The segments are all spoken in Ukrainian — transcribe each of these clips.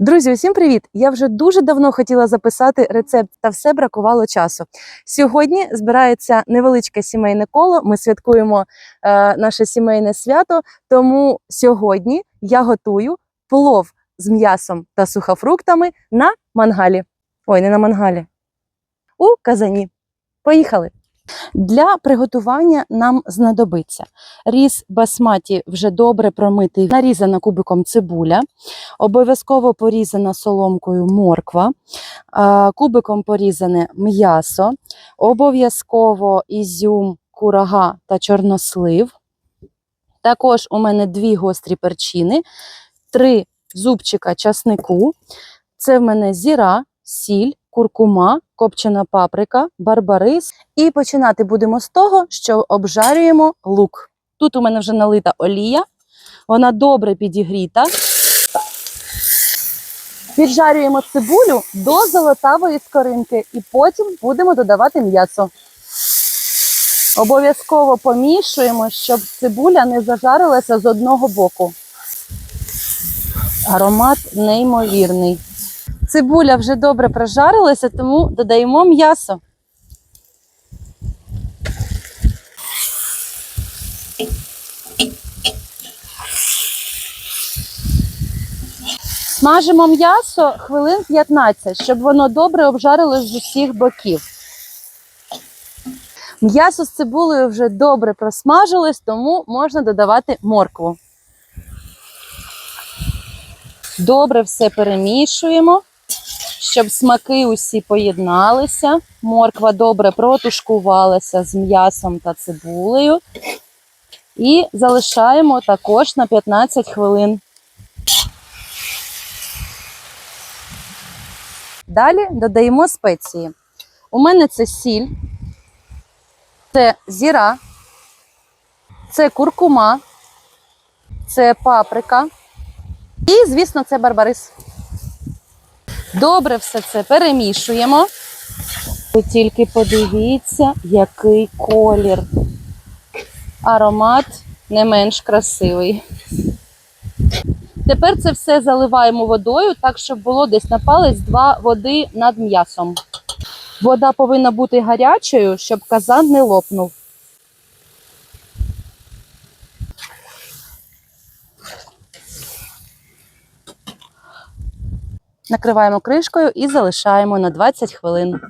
Друзі, усім привіт! Я вже дуже давно хотіла записати рецепт, та все бракувало часу. Сьогодні збирається невеличке сімейне коло. Ми святкуємо е, наше сімейне свято. Тому сьогодні я готую плов з м'ясом та сухофруктами на мангалі. Ой, не на мангалі. У казані. Поїхали! Для приготування нам знадобиться різ басматі вже добре промитий, нарізана кубиком цибуля, обов'язково порізана соломкою морква, кубиком порізане м'ясо, обов'язково ізюм, курага та чорнослив. Також у мене дві гострі перчини, три зубчика часнику. Це в мене зіра, сіль, куркума, копчена паприка, барбарис. І починати будемо з того, що обжарюємо лук. Тут у мене вже налита олія, вона добре підігріта. Піджарюємо цибулю до золотавої скоринки і потім будемо додавати м'ясо. Обов'язково помішуємо, щоб цибуля не зажарилася з одного боку. Аромат неймовірний. Цибуля вже добре прожарилася, тому додаємо м'ясо. Смажимо м'ясо хвилин 15, щоб воно добре обжарилось з усіх боків. М'ясо з цибулею вже добре просмажилось, тому можна додавати моркву. Добре все перемішуємо, щоб смаки усі поєдналися. Морква добре протушкувалася з м'ясом та цибулею. І залишаємо також на 15 хвилин. Далі додаємо спеції. У мене це сіль, це зіра, це куркума, це паприка і, звісно, це барбарис. Добре все це перемішуємо. Ви тільки подивіться, який колір. Аромат не менш красивий. Тепер це все заливаємо водою, так щоб було десь на палець два води над м'ясом. Вода повинна бути гарячою, щоб казан не лопнув. Накриваємо кришкою і залишаємо на 20 хвилин.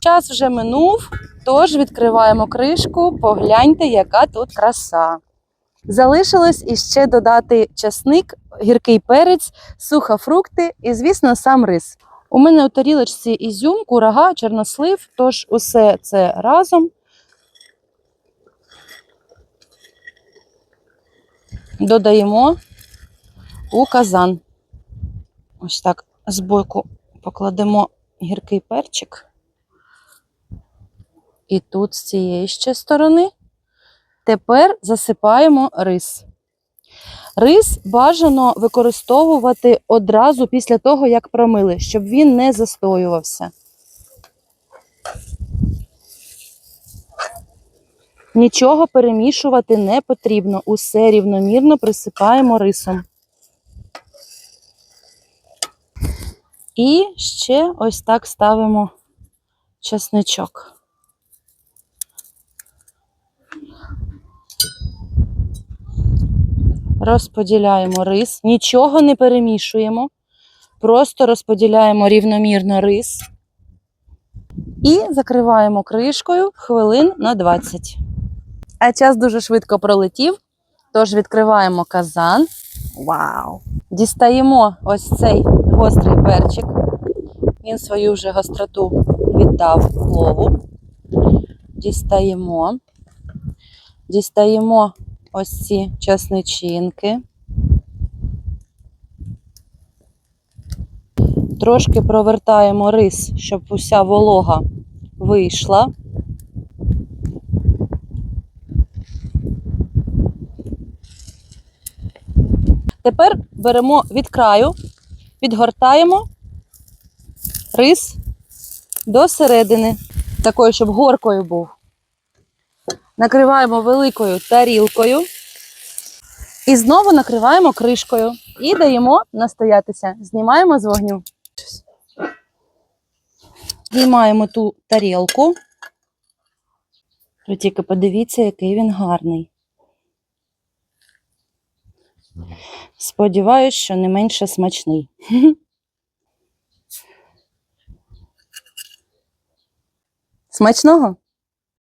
Час вже минув, тож відкриваємо кришку, погляньте, яка тут краса. Залишилось іще додати часник, гіркий перець, сухофрукти і, звісно, сам рис. У мене у тарілочці ізюм, курага, чорнослив, тож усе це разом. Додаємо у казан. Ось так збоку покладемо гіркий перчик. І тут з цієї ще сторони. Тепер засипаємо рис. Рис бажано використовувати одразу після того, як промили, щоб він не застоювався. Нічого перемішувати не потрібно. Усе рівномірно присипаємо рисом. І ще ось так ставимо чесничок. Розподіляємо рис, нічого не перемішуємо, просто розподіляємо рівномірно рис і закриваємо кришкою хвилин на 20. А час дуже швидко пролетів, тож відкриваємо казан. Вау! Дістаємо ось цей гострий перчик. Він свою вже гостроту віддав плову. Дістаємо. Дістаємо ось ці часничинки. Трошки провертаємо рис, щоб уся волога вийшла. Тепер беремо від краю, підгортаємо рис до середини, такою, щоб горкою був. Накриваємо великою тарілкою і знову накриваємо кришкою. І даємо настоятися. Знімаємо з вогню. Знімаємо ту тарілку. Ви тільки подивіться, який він гарний. Сподіваюсь, що не менше смачний. Смачного?